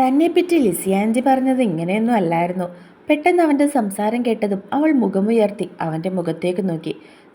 തന്നെപ്പറ്റി ലിസിയാൻജി പറഞ്ഞത് ഇങ്ങനെയൊന്നും അല്ലായിരുന്നു. പെട്ടെന്ന് അവന്റെ സംസാരം കേട്ടതും അവൾ മുഖമുയർത്തി അവന്റെ മുഖത്തേക്ക് നോക്കി.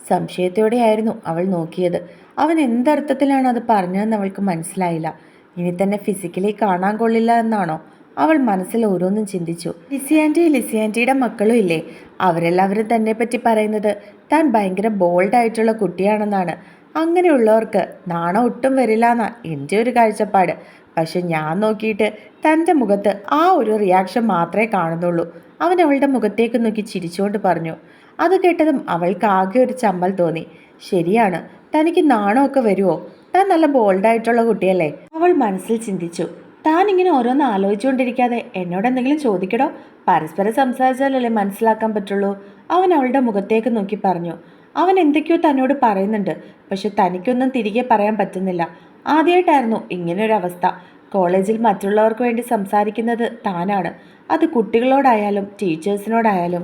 സംശയത്തോടെയായിരുന്നു അവൾ നോക്കിയത്. അവൻ എന്തർത്ഥത്തിലാണ് അത് പറഞ്ഞതെന്ന് അവൾക്ക് മനസ്സിലായില്ല. ഇനി തന്നെ ഫിസിക്കലി കാണാൻ കൊള്ളില്ല എന്നാണോ? അവൾ മനസ്സിൽ ഓരോന്നും ചിന്തിച്ചു. ലിസിയാന്റി ലിസിയാന്റിയുടെ മക്കളും ഇല്ലേ? അവരെല്ലാവരും തന്നെ പറ്റി പറയുന്നത് താൻ ഭയങ്കര ബോൾഡായിട്ടുള്ള കുട്ടിയാണെന്നാണ്. അങ്ങനെയുള്ളവർക്ക് നാണം ഒട്ടും വരില്ല എന്നാ എന്റെ ഒരു കാഴ്ചപ്പാട്. പക്ഷെ ഞാൻ നോക്കിയിട്ട് തന്റെ മുഖത്ത് ആ ഒരു റിയാക്ഷൻ മാത്രമേ കാണുന്നുള്ളൂ. അവൻ അവളുടെ മുഖത്തേക്ക് നോക്കി ചിരിച്ചുകൊണ്ട് പറഞ്ഞു. അത് കേട്ടതും അവൾക്ക് ആകെ ഒരു ചമ്മൽ തോന്നി. ശരിയാണ് തനിക്ക് നാണമൊക്കെ വരുമോ താൻ നല്ല ബോൾഡായിട്ടുള്ള കുട്ടിയല്ലേ? അവൾ മനസ്സിൽ ചിന്തിച്ചു. താൻ ഇങ്ങനെ ഓരോന്ന് ആലോചിച്ചുകൊണ്ടിരിക്കാതെ എന്നോട് എന്തെങ്കിലും ചോദിക്കടോ? പരസ്പരം സംസാരിച്ചാലല്ലേ മനസ്സിലാക്കാൻ പറ്റുള്ളൂ. അവൻ അവളുടെ മുഖത്തേക്ക് നോക്കി പറഞ്ഞു. അവൻ എന്തൊക്കെയോ തന്നോട് പറയുന്നുണ്ട്. പക്ഷെ തനിക്കൊന്നും തിരികെ പറയാൻ പറ്റുന്നില്ല. ആദ്യമായിട്ടായിരുന്നു ഇങ്ങനൊരവസ്ഥ. കോളേജിൽ മറ്റുള്ളവർക്ക് വേണ്ടി സംസാരിക്കുന്നത് താനാണ്. അത് കുട്ടികളോടായാലും ടീച്ചേഴ്സിനോടായാലും.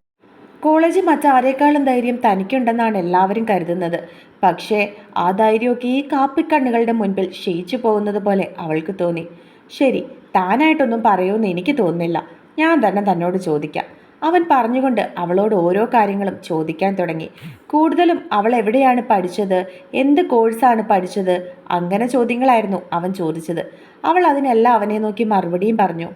കോളേജ് മറ്റാരേക്കാളും ധൈര്യം തനിക്കുണ്ടെന്നാണ് എല്ലാവരും കരുതുന്നത്. പക്ഷേ ആ ധൈര്യമൊക്കെ ഈ കാപ്പിക്കണ്ണുകളുടെ മുൻപിൽ ക്ഷയിച്ചു പോകുന്നത് പോലെ അവൾക്ക് തോന്നി. ശരി താനായിട്ടൊന്നും പറയുമെന്ന് എനിക്ക് തോന്നുന്നില്ല. ഞാൻ തന്നെ തന്നോട് ചോദിക്കാം. അവൻ പറഞ്ഞുകൊണ്ട് അവളോട് ഓരോ കാര്യങ്ങളും ചോദിക്കാൻ തുടങ്ങി. കൂടുതലും അവൾ എവിടെയാണ് പഠിച്ചത്? എന്ത് കോഴ്സാണ് പഠിച്ചത്? അങ്ങനെ ചോദ്യങ്ങളായിരുന്നു അവൻ ചോദിച്ചത്. അവൾ അതിനെല്ലാം അവനെ നോക്കി മറുപടിയും പറഞ്ഞു.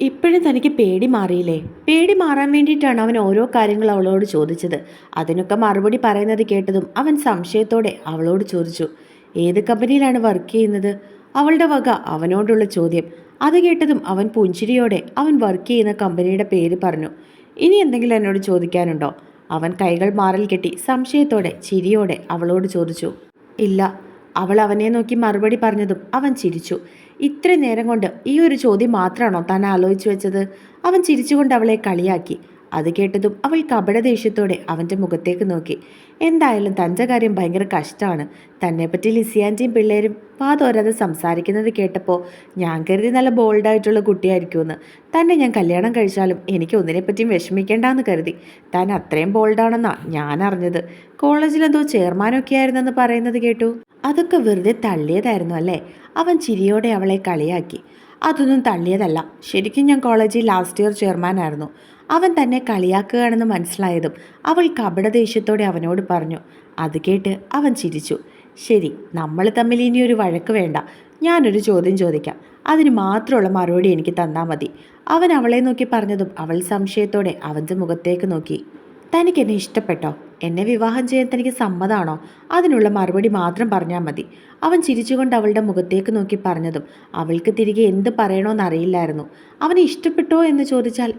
ഇപ്പോഴും തനിക്ക് പേടി മാറിയില്ലേ? പേടി മാറാൻ വേണ്ടിയിട്ടാണ് അവൻ ഓരോ കാര്യങ്ങൾ അവളോട് ചോദിച്ചത്. അതിനൊക്കെ മറുപടി പറയുന്നത് കേട്ടതും അവൻ സംശയത്തോടെ അവളോട് ചോദിച്ചു. ഏത് കമ്പനിയിലാണ് വർക്ക് ചെയ്യുന്നത്? അവളുടെ വക അവനോടുള്ള ചോദ്യം. അത് കേട്ടതും അവൻ പുഞ്ചിരിയോടെ അവൻ വർക്ക് ചെയ്യുന്ന കമ്പനിയുടെ പേര് പറഞ്ഞു. ഇനി എന്തെങ്കിലും എന്നോട് ചോദിക്കാനുണ്ടോ? അവൻ കൈകൾ മാറൽ കെട്ടി സംശയത്തോടെ ചിരിയോടെ അവളോട് ചോദിച്ചു. ഇല്ല അവൾ അവനെ നോക്കി മറുപടി പറഞ്ഞതും അവൻ ചിരിച്ചു. ഇത്ര നേരം കൊണ്ട് ഈ ഒരു ചോദ്യം മാത്രമാണോ താൻ ആലോചിച്ചു വെച്ചത്? അവൻ ചിരിച്ചുകൊണ്ട് അവളെ കളിയാക്കി. അത് കേട്ടതും അവൾ കപട ദേഷ്യത്തോടെ അവന്റെ മുഖത്തേക്ക് നോക്കി. എന്തായാലും തന്റെ കാര്യം ഭയങ്കര കഷ്ടമാണ്. തന്നെപ്പറ്റി ലിസിയാന്റെയും പിള്ളേരും പാതോരാതെ സംസാരിക്കുന്നത് കേട്ടപ്പോൾ ഞാൻ കരുതി നല്ല ബോൾഡായിട്ടുള്ള കുട്ടിയായിരിക്കുമെന്ന്. തന്നെ ഞാൻ കല്യാണം കഴിച്ചാലും എനിക്ക് ഒന്നിനെപ്പറ്റിയും വിഷമിക്കേണ്ടെന്ന് കരുതി. താൻ അത്രയും ബോൾഡാണെന്നാ ഞാൻ അറിഞ്ഞത്. കോളേജിലെന്തോ ചെയർമാനൊക്കെ ആയിരുന്നെന്ന് പറയുന്നത് കേട്ടു. അതൊക്കെ വെറുതെ തള്ളിയതായിരുന്നു അല്ലേ? അവൻ ചിരിയോടെ അവളെ കളിയാക്കി. അതൊന്നും തള്ളിയതല്ല. ശരിക്കും ഞാൻ കോളേജിൽ ലാസ്റ്റ് ഇയർ ചെയർമാനായിരുന്നു. അവൻ തന്നെ കളിയാക്കുകയാണെന്ന് മനസ്സിലായതും അവൾ കപടദേഷ്യത്തോടെ അവനോട് പറഞ്ഞു അത് കേട്ട് അവൻ ചിരിച്ചു. ശരി നമ്മൾ തമ്മിൽ ഇനി ഒരു വഴക്ക് വേണ്ട. ഞാനൊരു ചോദ്യം ചോദിക്കാം. അതിന് മാത്രമുള്ള മറുപടി എനിക്ക് തന്നാൽ മതി. അവൻ അവളെ നോക്കി പറഞ്ഞതും അവൾ സംശയത്തോടെ അവന്റെ മുഖത്തേക്ക് നോക്കി. തനിക്ക് എന്നെ ഇഷ്ടപ്പെട്ടോ? എന്നെ വിവാഹം ചെയ്യാൻ തനിക്ക് സമ്മതമാണോ അതിനുള്ള മറുപടി മാത്രം പറഞ്ഞാൽ മതി. അവൻ ചിരിച്ചുകൊണ്ട് അവളുടെ മുഖത്തേക്ക് നോക്കി പറഞ്ഞതും അവൾക്ക് തിരികെ എന്ത് പറയണമെന്ന് അറിയില്ലായിരുന്നു. അവനെ ഇഷ്ടപ്പെട്ടോ? എന്ന് ചോദിച്ചാൽ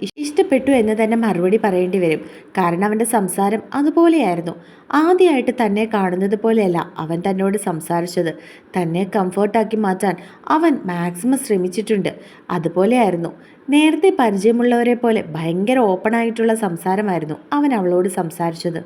ഇഷ്ടപ്പെട്ടു എന്ന് തന്നെ മറുപടി പറയേണ്ടി വരും. കാരണം അവന്റെ സംസാരം അതുപോലെയായിരുന്നു. ആദ്യമായിട്ട് തന്നെ കാണുന്നത് പോലെയല്ല അവൻ തന്നോട് സംസാരിച്ചത്. തന്നെ കംഫർട്ടാക്കി മാറ്റാൻ അവൻ മാക്സിമം ശ്രമിച്ചിട്ടുണ്ട്. അതുപോലെയായിരുന്നു. നേരത്തെ പരിചയമുള്ളവരെ പോലെ ഭയങ്കര ഓപ്പണായിട്ടുള്ള സംസാരമായിരുന്നു അവൻ അവളോട് സംസാരിച്ചത്.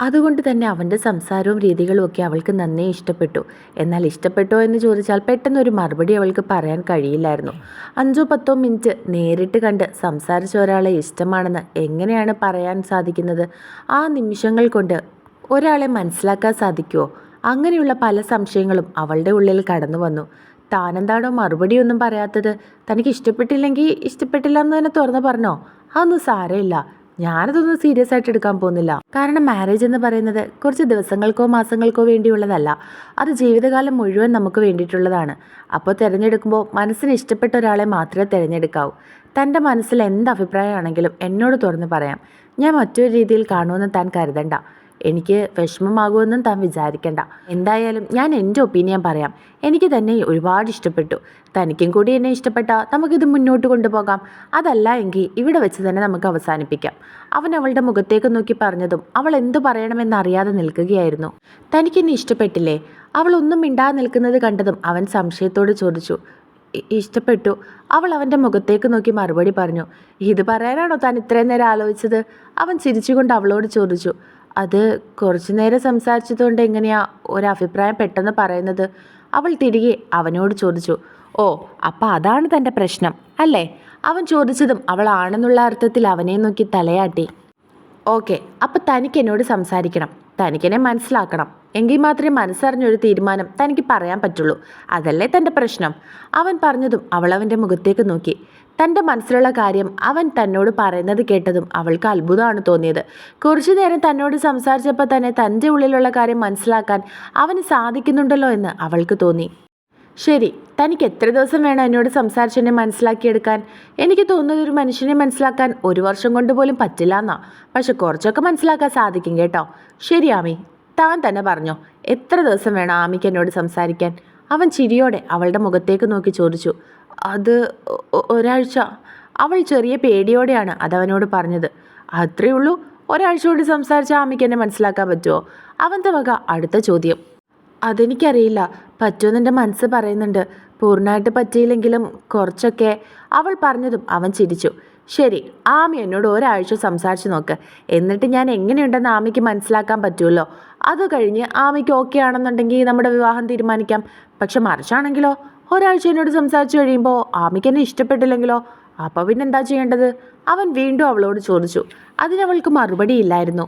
അതുകൊണ്ട് തന്നെ അവന്റെ സംസാരവും രീതികളും ഒക്കെ അവൾക്ക് നന്നേ ഇഷ്ടപ്പെട്ടു. എന്നാൽ ഇഷ്ടപ്പെട്ടോ എന്ന് ചോദിച്ചാൽ പെട്ടെന്ന് ഒരു മറുപടി അവൾക്ക് പറയാൻ കഴിയില്ലായിരുന്നു. അഞ്ചോ പത്തോ മിനിറ്റ് നേരിട്ട് കണ്ട് സംസാരിച്ച ഒരാളെ ഇഷ്ടമാണെന്ന് എങ്ങനെയാണ് പറയാൻ സാധിക്കുന്നത്? ആ നിമിഷങ്ങൾ കൊണ്ട് ഒരാളെ മനസ്സിലാക്കാൻ സാധിക്കുമോ അങ്ങനെയുള്ള പല സംശയങ്ങളും അവളുടെ ഉള്ളിൽ കടന്നു വന്നു. താനെന്താണോ മറുപടിയൊന്നും പറയാത്തത്? തനിക്ക് ഇഷ്ടപ്പെട്ടില്ലെങ്കിൽ ഇഷ്ടപ്പെട്ടില്ല എന്ന് തന്നെ തുറന്ന് പറഞ്ഞോ? അതൊന്നും സാരമില്ല. ഞാനതൊന്നും സീരിയസ് ആയിട്ട് എടുക്കാൻ പോകുന്നില്ല. കാരണം മാരേജ് എന്ന് പറയുന്നത് കുറച്ച് ദിവസങ്ങൾക്കോ മാസങ്ങൾക്കോ വേണ്ടിയുള്ളതല്ല. അത് ജീവിതകാലം മുഴുവൻ നമുക്ക് വേണ്ടിയിട്ടുള്ളതാണ്. അപ്പോൾ തിരഞ്ഞെടുക്കുമ്പോൾ മനസ്സിന് ഇഷ്ടപ്പെട്ട ഒരാളെ മാത്രമേ തിരഞ്ഞെടുക്കാവൂ. തന്റെ മനസ്സിൽ എന്ത് അഭിപ്രായമാണെങ്കിലും എന്നോട് തുറന്ന് പറയാം. ഞാൻ മറ്റൊരു രീതിയിൽ കാണുമെന്ന് താൻ കരുതണ്ട. എനിക്ക് വിഷമമാകുമെന്നും താൻ വിചാരിക്കണ്ട. എന്തായാലും ഞാൻ എന്റെ ഒപ്പീനിയൻ പറയാം. എനിക്ക് തന്നെ ഒരുപാട് ഇഷ്ടപ്പെട്ടു. തനിക്കും കൂടി എന്നെ ഇഷ്ടപ്പെട്ട നമുക്കിത് മുന്നോട്ട് കൊണ്ടുപോകാം. അതല്ല എങ്കിൽ ഇവിടെ വെച്ച് തന്നെ നമുക്ക് അവസാനിപ്പിക്കാം. അവൻ അവളുടെ മുഖത്തേക്ക് നോക്കി പറഞ്ഞതും അവൾ എന്തു പറയണമെന്ന് അറിയാതെ നിൽക്കുകയായിരുന്നു. തനിക്കെന്നെ ഇഷ്ടപ്പെട്ടില്ലേ? അവൾ ഒന്നും മിണ്ടാതെ നിൽക്കുന്നത് കണ്ടതും അവൻ സംശയത്തോട് ചോദിച്ചു. ഇഷ്ടപ്പെട്ടു. അവൾ അവന്റെ മുഖത്തേക്ക് നോക്കി മറുപടി പറഞ്ഞു. ഇത് പറയാനാണോ താൻ ഇത്രയും നേരം ആലോചിച്ചത്? അവൻ ചിരിച്ചുകൊണ്ട് അവളോട് ചോദിച്ചു. അത് കുറച്ചു നേരം സംസാരിച്ചതുകൊണ്ട് എങ്ങനെയാ ഒരഭിപ്രായം പെട്ടെന്ന് പറയുന്നത്? അവൾ തിരികെ അവനോട് ചോദിച്ചു ഓ അപ്പം അതാണ് തന്റെ പ്രശ്നം അല്ലേ? അവൻ ചോദിച്ചതും അവൾ ആണെന്നുള്ള അർത്ഥത്തിൽ അവനെ നോക്കി തലയാട്ടി. ഓക്കെ അപ്പം തനിക്ക് എന്നോട് സംസാരിക്കണം തനിക്കെന്നെ മനസ്സിലാക്കണം. എങ്കിൽ മാത്രമേ മനസ്സറിഞ്ഞൊരു തീരുമാനം തനിക്ക് പറയാൻ പറ്റുള്ളൂ. അതല്ലേ തന്റെ പ്രശ്നം? അവൻ പറഞ്ഞതും അവൾ അവന്റെ മുഖത്തേക്ക് നോക്കി. തന്റെ മനസ്സിലുള്ള കാര്യം അവൻ തന്നോട് പറയുന്നത് കേട്ടതും അവൾക്ക് അത്ഭുതമാണ് തോന്നിയത്. കുറച്ചു നേരം തന്നോട് സംസാരിച്ചപ്പോൾ തന്നെ തന്റെ ഉള്ളിലുള്ള കാര്യം മനസ്സിലാക്കാൻ അവന് സാധിക്കുന്നുണ്ടല്ലോ എന്ന് അവൾക്ക് തോന്നി. ശരി തനിക്ക് എത്ര ദിവസം വേണം എന്നോട് സംസാരിച്ചെന്നെ മനസ്സിലാക്കിയെടുക്കാൻ? എനിക്ക് തോന്നുന്നത് ഒരു മനുഷ്യനെ മനസ്സിലാക്കാൻ ഒരു വർഷം കൊണ്ട് പോലും പറ്റില്ല എന്നാ. പക്ഷെ കുറച്ചൊക്കെ മനസ്സിലാക്കാൻ സാധിക്കും കേട്ടോ. ശരി ആമി. താൻ തന്നെ പറഞ്ഞോ എത്ര ദിവസം വേണം ആമിക്ക് എന്നോട് സംസാരിക്കാൻ? അവൻ ചിരിയോടെ അവളുടെ മുഖത്തേക്ക് നോക്കി ചോദിച്ചു. അത് ഒരാഴ്ച. അവൾ ചെറിയ പേടിയോടെയാണ് അതവനോട് പറഞ്ഞത്. അത്രേ ഉള്ളൂ. ഒരാഴ്ച കൊണ്ട് സംസാരിച്ച ആമിക്ക് എന്നെ മനസ്സിലാക്കാൻ പറ്റുമോ അവന്റെ വക അടുത്ത ചോദ്യം. അതെനിക്കറിയില്ല. പറ്റുമെന്ന് എന്റെ മനസ്സ് പറയുന്നുണ്ട്. പൂർണമായിട്ട് പറ്റിയില്ലെങ്കിലും കുറച്ചൊക്കെ അവൾ പറഞ്ഞതും അവൻ ചിരിച്ചു. ശരി ആമി എന്നോട് ഒരാഴ്ച സംസാരിച്ചു നോക്ക്. എന്നിട്ട് ഞാൻ എങ്ങനെയുണ്ടെന്ന് ആമിക്ക് മനസ്സിലാക്കാൻ പറ്റുമല്ലോ അത് കഴിഞ്ഞ് ആമിക്ക് ഓക്കെ ആണെന്നുണ്ടെങ്കിൽ നമ്മുടെ വിവാഹം തീരുമാനിക്കാം. പക്ഷെ മറിച്ചാണെങ്കിലോ? ഒരാഴ്ച എന്നോട് സംസാരിച്ചു കഴിയുമ്പോൾ ആമിക്ക് എന്നെ ഇഷ്ടപ്പെട്ടില്ലെങ്കിലോ? അപ്പോൾ പിന്നെ എന്താ ചെയ്യേണ്ടത്? അവൻ വീണ്ടും അവളോട് ചോദിച്ചു. അതിനവൾക്ക് മറുപടിയില്ലായിരുന്നു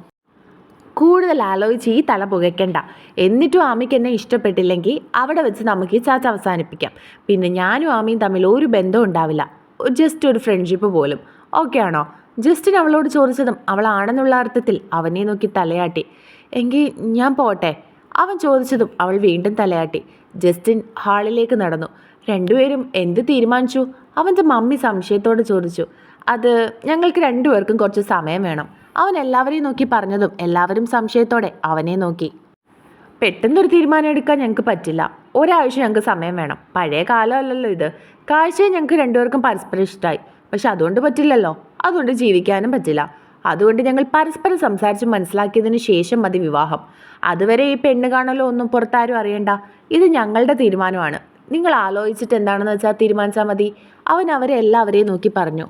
കൂടുതൽ ആലോചിച്ച് ഈ തല പുകയ്ക്കണ്ട. എന്നിട്ടും ആമിക്ക് എന്നെ ഇഷ്ടപ്പെട്ടില്ലെങ്കിൽ അവിടെ വെച്ച് നമുക്ക് ഈ ചാച്ച അവസാനിപ്പിക്കാം. പിന്നെ ഞാനും ആമിയും തമ്മിൽ ഒരു ബന്ധം ഉണ്ടാവില്ല. ജസ്റ്റ് ഒരു ഫ്രണ്ട്ഷിപ്പ് പോലും. ഓക്കെ ആണോ? ജസ്റ്റിൻ അവളോട് ചോദിച്ചതും അവളാണെന്നുള്ള അർത്ഥത്തിൽ അവനെ നോക്കി തലയാട്ടി. എങ്കിൽ ഞാൻ പോട്ടെ? അവൻ ചോദിച്ചതും അവൾ വീണ്ടും തലയാട്ടി. ജസ്റ്റിൻ ഹാളിലേക്ക് നടന്നു. രണ്ടുപേരും എന്ത് തീരുമാനിച്ചു? അവന്റെ മമ്മി സംശയത്തോടെ ചോദിച്ചു. അത് ഞങ്ങൾക്ക് രണ്ടുപേർക്കും കുറച്ച് സമയം വേണം. അവൻ എല്ലാവരെയും നോക്കി പറഞ്ഞതും എല്ലാവരും സംശയത്തോടെ അവനെ നോക്കി. പെട്ടെന്നൊരു തീരുമാനം എടുക്കാൻ ഞങ്ങൾക്ക് പറ്റില്ല. ഒരാഴ്ച ഞങ്ങൾക്ക് സമയം വേണം. പഴയ കാലമല്ലല്ലോ ഇത്. കാഴ്ചയെ ഞങ്ങൾക്ക് രണ്ടുപേർക്കും പരസ്പരം ഇഷ്ടമായി പക്ഷെ അതുകൊണ്ട് പറ്റില്ലല്ലോ. അതുകൊണ്ട് ജീവിക്കാനും പറ്റില്ല. അതുകൊണ്ട് ഞങ്ങൾ പരസ്പരം സംസാരിച്ച് മനസ്സിലാക്കിയതിന് ശേഷം മതി വിവാഹം. അതുവരെ ഈ പെണ്ണ് കാണലോ ഒന്നും പുറത്താരും അറിയണ്ട. ഇത് ഞങ്ങളുടെ തീരുമാനമാണ്. നിങ്ങൾ ആലോചിച്ചിട്ട് എന്താണെന്ന് വെച്ചാൽ തീരുമാനിച്ചാൽ മതി. അവൻ അവരെ എല്ലാവരെയും നോക്കി പറഞ്ഞു.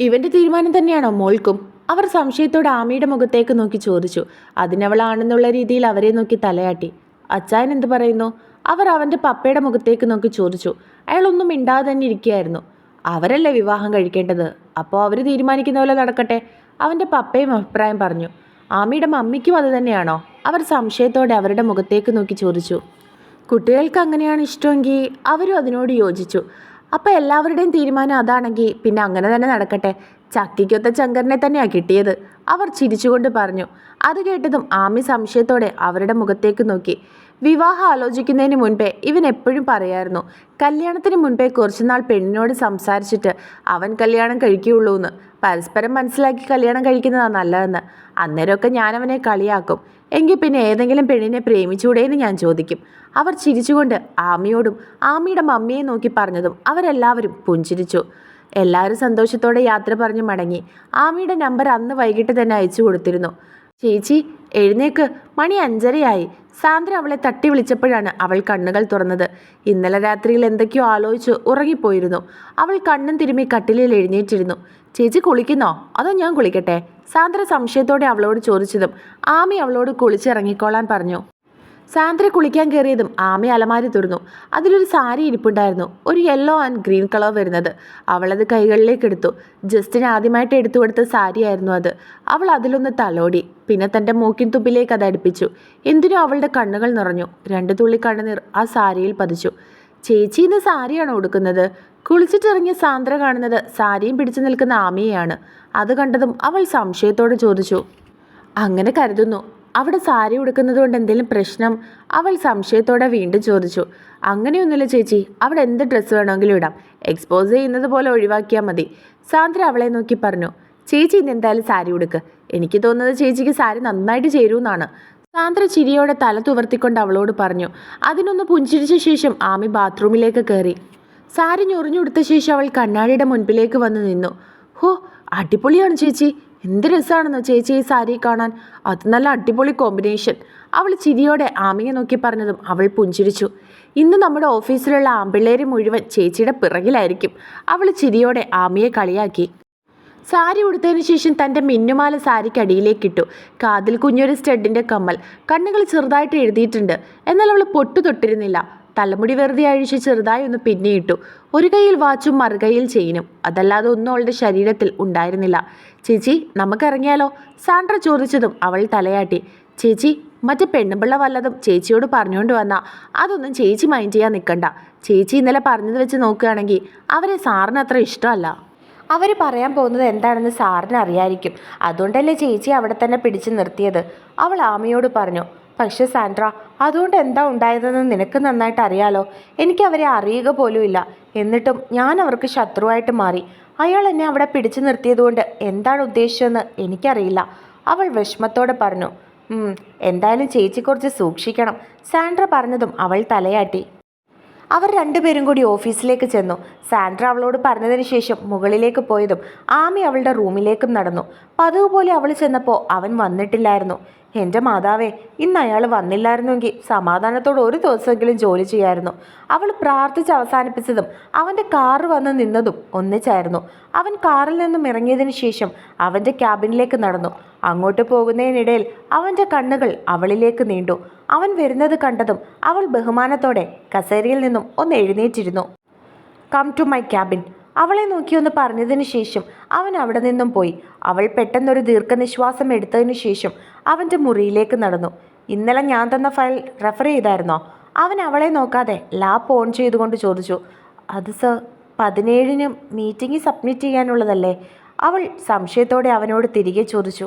ഇവന്റെ തീരുമാനം തന്നെയാണോ മോൾക്കും? അവർ സംശയത്തോടെ ആമിയുടെ മുഖത്തേക്ക് നോക്കി ചോദിച്ചു. അതിനവളാണെന്നുള്ള രീതിയിൽ അവരെ നോക്കി തലയാട്ടി. അച്ചായൻ എന്ത് പറയുന്നു? അവർ അവന്റെ പപ്പയുടെ മുഖത്തേക്ക് നോക്കി ചോദിച്ചു. അയാളൊന്നും മിണ്ടാതെ തന്നെ ഇരിക്കുകയായിരുന്നു. അവരല്ലേ വിവാഹം കഴിക്കേണ്ടത്? അപ്പോൾ അവർ തീരുമാനിക്കുന്ന പോലെ നടക്കട്ടെ. അവന്റെ പപ്പയും അഭിപ്രായം പറഞ്ഞു. ആമിയുടെ മമ്മിക്കും അത് തന്നെയാണോ? അവർ സംശയത്തോടെ അവരുടെ മുഖത്തേക്ക് നോക്കി ചോദിച്ചു. കുട്ടികൾക്ക് അങ്ങനെയാണ് ഇഷ്ടമെങ്കിൽ അവരും അതിനോട് യോജിച്ചു. അപ്പോൾ എല്ലാവരുടെയും തീരുമാനം അതാണെങ്കിൽ പിന്നെ അങ്ങനെ തന്നെ നടക്കട്ടെ. ചക്കിക്കൊത്ത ചങ്കരനെ തന്നെയാണ് കിട്ടിയത്. അവർ ചിരിച്ചുകൊണ്ട് പറഞ്ഞു. അത് കേട്ടതും ആമി സംശയത്തോടെ അവരുടെ മുഖത്തേക്ക് നോക്കി. വിവാഹം ആലോചിക്കുന്നതിന് മുൻപേ ഇവൻ എപ്പോഴും പറയായിരുന്നു കല്യാണത്തിന് മുൻപേ കുറച്ചുനാൾ പെണ്ണിനോട് സംസാരിച്ചിട്ട് അവൻ കല്യാണം കഴിക്കുകയുള്ളൂ എന്ന് പരസ്പരം മനസ്സിലാക്കി കല്യാണം കഴിക്കുന്നതാണ് നല്ലതെന്ന്. അന്നേരമൊക്കെ ഞാനവനെ കളിയാക്കും. എങ്കിൽ പിന്നെ ഏതെങ്കിലും പെണ്ണിനെ പ്രേമിച്ചൂടേന്ന് ഞാൻ ചോദിക്കും. അവർ ചിരിച്ചുകൊണ്ട് ആമിയോടും ആമിയുടെ മമ്മിയെ നോക്കി പറഞ്ഞതും അവരെല്ലാവരും പുഞ്ചിരിച്ചു. എല്ലാവരും സന്തോഷത്തോടെ യാത്ര പറഞ്ഞ് മടങ്ങി. ആമിയുടെ നമ്പർ അന്ന് വൈകിട്ട് തന്നെ അയച്ചു കൊടുത്തിരുന്നു. ചേച്ചി എഴുന്നേക്ക്. മണി അഞ്ചരയായി. സാന്ദ്ര അവളെ തട്ടി വിളിച്ചപ്പോഴാണ് അവൾ കണ്ണുകൾ തുറന്നത്. ഇന്നലെ രാത്രിയിൽ എന്തൊക്കെയോ ആലോചിച്ച് ഉറങ്ങിപ്പോയിരുന്നു. അവൾ കണ്ണും തിരുമ്മി കട്ടിലിൽ എഴുന്നേറ്റിരുന്നു. ചേച്ചി കുളിക്കുന്നോ? അതോ ഞാൻ കുളിക്കട്ടെ? സാന്ദ്ര സംശയത്തോടെ അവളോട് ചോദിച്ചതും ആമി അവളോട് കുളിച്ചിറങ്ങിക്കോളാൻ പറഞ്ഞു. സാന്ദ്ര കുളിക്കാൻ കയറിയതും ആമ അലമാരി തുറന്നു. അതിലൊരു സാരി ഇരിപ്പുണ്ടായിരുന്നു. ഒരു യെല്ലോ ആൻഡ് ഗ്രീൻ കളർ വരുന്നത്. അവളത് കൈകളിലേക്ക് എടുത്തു. ജസ്റ്റിന് ആദ്യമായിട്ട് എടുത്തു കൊടുത്ത സാരിയായിരുന്നു അത്. അവൾ അതിലൊന്ന് തലോടി. പിന്നെ തന്റെ മൂക്കിൻ തുമ്പിലേക്ക് അത് അടുപ്പിച്ചു. എന്തിനോ അവളുടെ കണ്ണുകൾ നിറഞ്ഞു. രണ്ട് തുള്ളി കണ്ണുനീർ ആ സാരിയിൽ പതിച്ചു. ചേച്ചി ഇന്ന് സാരിയാണ് ഉടുക്കുന്നത്? കുളിച്ചിട്ടിറങ്ങിയ സാന്ദ്ര കാണുന്നത് സാരിയും പിടിച്ചു നിൽക്കുന്ന ആമിയെയാണ്. അത് കണ്ടതും അവൾ സംശയത്തോടെ ചോദിച്ചു. അങ്ങനെ കരുതുന്നു. അവിടെ സാരി ഉടുക്കുന്നത് കൊണ്ട് എന്തെങ്കിലും പ്രശ്നം? അവൾ സംശയത്തോടെ വീണ്ടും ചോദിച്ചു. അങ്ങനെയൊന്നുമില്ല ചേച്ചി. അവിടെ എന്ത് ഡ്രസ്സ് വേണമെങ്കിലും ഇടാം. എക്സ്പോസ് ചെയ്യുന്നത് പോലെ ഒഴിവാക്കിയാൽ മതി. സാന്ദ്ര അവളെ നോക്കി പറഞ്ഞു. ചേച്ചി ഇന്ന് എന്തായാലും സാരി ഉടുക്ക്. എനിക്ക് തോന്നുന്നത് ചേച്ചിക്ക് സാരി നന്നായിട്ട് ചേരുമെന്നാണ് സാന്ദ്ര ചിരിയോടെ തല തുവർത്തിക്കൊണ്ട് അവളോട് പറഞ്ഞു. അതിനൊന്ന് പുഞ്ചിരിച്ച ശേഷം ആമി ബാത്റൂമിലേക്ക് കയറി. സാരി ഞൊറിഞ്ഞുടുത്ത ശേഷം അവൾ കണ്ണാടിയുടെ മുൻപിലേക്ക് വന്ന് നിന്നു. ഹോ അടിപൊളിയാണ് ചേച്ചി. എന്ത് രസമാണെന്നോ ചേച്ചി ഈ സാരി കാണാൻ. അത് നല്ല അടിപൊളി കോമ്പിനേഷൻ അവൾ ചിരിയോടെ ആമിയെ നോക്കി പറഞ്ഞതും അവൾ പുഞ്ചിരിച്ചു. ഇന്ന് നമ്മുടെ ഓഫീസിലുള്ള ആമ്പിള്ളേര് മുഴുവൻ ചേച്ചിയുടെ പിറകിലായിരിക്കും. അവൾ ചിരിയോടെ ആമിയെ കളിയാക്കി. സാരി ഉടുത്തതിനു ശേഷം തന്റെ മിന്നുമാല സാരിക്ക് അടിയിലേക്കിട്ടു കാതിൽ കുഞ്ഞൊരു സ്റ്റഡിന്റെ കമ്മൽ. കണ്ണുകൾ ചെറുതായിട്ട് എഴുതിയിട്ടുണ്ട്. എന്നാൽ അവൾ പൊട്ടു തൊട്ടിരുന്നില്ല. തലമുടി വെറുതെ അഴിച്ച് ചെറുതായി ഒന്ന് പിന്നെയിട്ടു. ഒരു കൈയിൽ വാച്ചും മറുകൈയിൽ ചെയിനും. അതല്ലാതെ ഒന്നും അവളുടെ ശരീരത്തിൽ ഉണ്ടായിരുന്നില്ല. ചേച്ചി നമുക്കിറങ്ങിയാലോ? സാൻഡ്ര ചോദിച്ചതും അവൾ തലയാട്ടി. ചേച്ചി മറ്റേ പെണ്ണുപിള്ള വല്ലതും ചേച്ചിയോട് പറഞ്ഞുകൊണ്ട് വന്നാൽ അതൊന്നും ചേച്ചി മൈൻഡ് ചെയ്യാൻ നിൽക്കണ്ട ചേച്ചി ഇന്നലെ പറഞ്ഞത് വെച്ച് നോക്കുകയാണെങ്കിൽ അവരെ സാറിന് അത്ര ഇഷ്ടമല്ല. അവർ പറയാൻ പോകുന്നത് എന്താണെന്ന് സാറിന് അറിയായിരിക്കും. അതുകൊണ്ടല്ലേ ചേച്ചി അവിടെ തന്നെ പിടിച്ചു നിർത്തിയത്. അവൾ ആമയോട് പറഞ്ഞു പക്ഷെ സാൻഡ്ര അതുകൊണ്ട് എന്താ ഉണ്ടായതെന്ന് നിനക്ക് നന്നായിട്ട് അറിയാലോ. എനിക്ക് അവരെ അറിയുക പോലുമില്ല എന്നിട്ടും ഞാൻ അവർക്ക് ശത്രുവായിട്ട് മാറി. അയാൾ എന്നെ അവിടെ പിടിച്ചു നിർത്തിയതുകൊണ്ട് എന്താണ് ഉദ്ദേശിച്ചതെന്ന് എനിക്കറിയില്ല. അവൾ വിഷമത്തോടെ പറഞ്ഞു "ഉം, എന്തായാലും ചേച്ചി കുറച്ച് സൂക്ഷിക്കണം സാൻഡ്ര പറഞ്ഞതും അവൾ തലയാട്ടി. അവർ രണ്ടുപേരും കൂടി ഓഫീസിലേക്ക് ചെന്നു. സാൻഡ്ര അവളോട് പറഞ്ഞതിന് ശേഷം മുകളിലേക്ക് പോയതും ആമി അവളുടെ റൂമിലേക്കും നടന്നു. പതിവ് പോലെ അവൾ ചെന്നപ്പോൾ അവൻ വന്നിട്ടില്ലായിരുന്നു. എന്റെ മാതാവേ ഇന്ന് അയാൾ വന്നില്ലായിരുന്നുവെങ്കിൽ സമാധാനത്തോടെ ഒരു ദിവസമെങ്കിലും ജോലി ചെയ്യായിരുന്നു. അവൾ പ്രാർത്ഥിച്ച് അവസാനിപ്പിച്ചതും അവന്റെ കാറ് വന്ന് നിന്നതും ഒന്നിച്ചായിരുന്നു. അവൻ കാറിൽ നിന്നും ഇറങ്ങിയതിന് ശേഷം അവന്റെ ക്യാബിനിലേക്ക് നടന്നു. അങ്ങോട്ട് പോകുന്നതിനിടയിൽ അവന്റെ കണ്ണുകൾ അവളിലേക്ക് നീണ്ടു. അവൻ വരുന്നത് കണ്ടതും അവൾ ബഹുമാനത്തോടെ കസേരയിൽ നിന്നും ഒന്ന് എഴുന്നേറ്റിരുന്നു. കം ടു മൈ ക്യാബിൻ അവളെ നോക്കിയൊന്ന് പറഞ്ഞതിന് ശേഷം അവൻ അവിടെ നിന്നും പോയി. അവൾ പെട്ടെന്നൊരു ദീർഘനിശ്വാസം എടുത്തതിനു ശേഷം അവന്റെ മുറിയിലേക്ക് നടന്നു. ഇന്നലെ ഞാൻ തന്ന ഫയൽ റെഫർ ചെയ്തായിരുന്നോ? അവൻ അവളെ നോക്കാതെ ലാപ്പ് ഓൺ ചെയ്തുകൊണ്ട് ചോദിച്ചു. അത് സർ പതിനേഴിന് മീറ്റിംഗ് സബ്മിറ്റ് ചെയ്യാനുള്ളതല്ലേ? അവൾ സംശയത്തോടെ അവനോട് തിരികെ ചോദിച്ചു.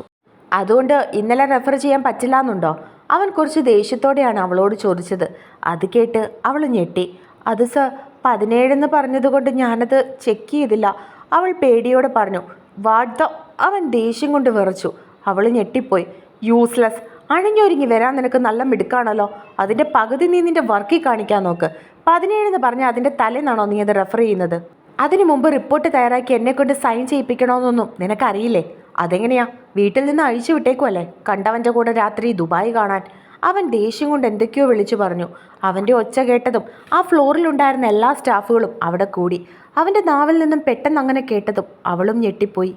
അതുകൊണ്ട് ഇന്നലെ റെഫർ ചെയ്യാൻ പറ്റില്ല എന്നുണ്ടോ അവൻ കുറച്ച് ദേഷ്യത്തോടെയാണ് അവളോട് ചോദിച്ചത്. അത് കേട്ട് അവൾ ഞെട്ടി. അത് സർ പതിനേഴെന്ന് പറഞ്ഞതുകൊണ്ട് ഞാനത് ചെക്ക് ചെയ്തില്ല. അവൾ പേടിയോടെ പറഞ്ഞു വാട്ട് ദ അവൻ ദേഷ്യം കൊണ്ട് വിറച്ചു. അവൾ ഞെട്ടിപ്പോയി. യൂസ്ലെസ് അണിഞ്ഞൊരുങ്ങി വരാൻ നിനക്ക് നല്ല മിടുക്കാണല്ലോ. അതിന്റെ പകുതി നീ നിന്റെ വർക്കിൽ കാണിക്കാൻ നോക്ക്. പതിനേഴെന്ന് പറഞ്ഞാൽ അതിന്റെ തലേന്നാണോ നീ അത് റെഫർ ചെയ്യുന്നത്? അതിനു മുമ്പ് റിപ്പോർട്ട് തയ്യാറാക്കി എന്നെ കൊണ്ട് സൈൻ ചെയ്യിപ്പിക്കണമെന്നൊന്നും നിനക്കറിയില്ലേ? അതെങ്ങനെയാ? വീട്ടിൽ നിന്ന് അഴിച്ചു വിട്ടേക്കുമല്ലേ കണ്ടവന്റെ കൂടെ രാത്രി ദുബായ് കാണാൻ. അവൻ ദേഷ്യം കൊണ്ട് എന്തൊക്കെയോ വിളിച്ചു പറഞ്ഞു. അവന്റെ ഒച്ച കേട്ടതും ആ ഫ്ലോറിലുണ്ടായിരുന്ന എല്ലാ സ്റ്റാഫുകളും അവിടെ കൂടി. അവന്റെ നാവിൽ നിന്നും പെട്ടെന്ന് അങ്ങനെ കേട്ടതും അവളും ഞെട്ടിപ്പോയി.